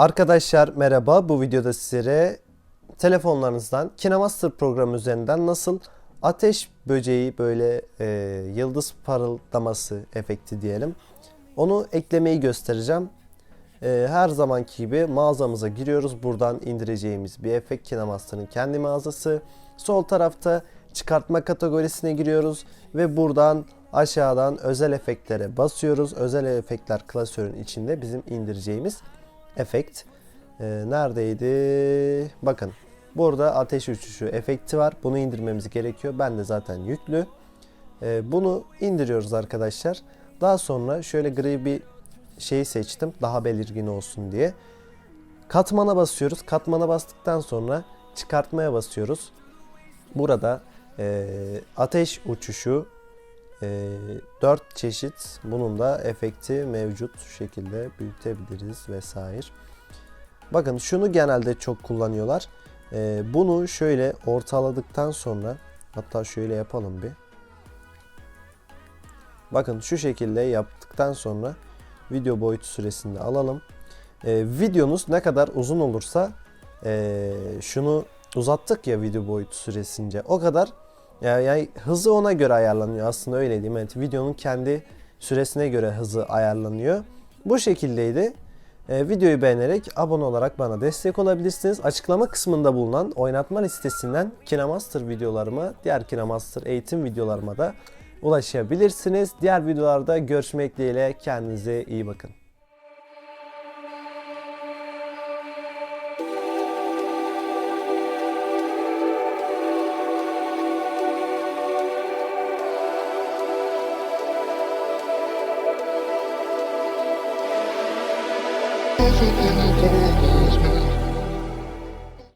Arkadaşlar merhaba. Bu videoda sizlere telefonlarınızdan KineMaster programı üzerinden nasıl ateş böceği böyle e, yıldız parıldaması efekti diyelim. Onu eklemeyi göstereceğim. E, her zamanki gibi mağazamıza giriyoruz. Buradan indireceğimiz bir efekt KineMaster'ın kendi mağazası. Sol tarafta çıkartma kategorisine giriyoruz ve buradan aşağıdan özel efektlere basıyoruz. Özel efektler klasörün içinde bizim indireceğimiz efekt. Ee, neredeydi? Bakın burada ateş uçuşu efekti var. Bunu indirmemiz gerekiyor. Ben de zaten yüklü. Ee, bunu indiriyoruz arkadaşlar. Daha sonra şöyle gri bir şeyi seçtim. Daha belirgin olsun diye. Katmana basıyoruz. Katmana bastıktan sonra çıkartmaya basıyoruz. Burada e, ateş uçuşu e, 4 çeşit bunun da efekti mevcut şekilde büyütebiliriz vesaire. Bakın şunu genelde çok kullanıyorlar. E, bunu şöyle ortaladıktan sonra hatta şöyle yapalım bir. Bakın şu şekilde yaptıktan sonra video boyutu süresinde alalım. E, videonuz ne kadar uzun olursa şunu uzattık ya video boyutu süresince o kadar yani, yani hızı ona göre ayarlanıyor aslında öyle diyeyim. Evet, videonun kendi süresine göre hızı ayarlanıyor. Bu şekildeydi. Ee, videoyu beğenerek abone olarak bana destek olabilirsiniz. Açıklama kısmında bulunan oynatma listesinden KineMaster videolarıma, diğer KineMaster eğitim videolarıma da ulaşabilirsiniz. Diğer videolarda görüşmek dileğiyle kendinize iyi bakın. doesn't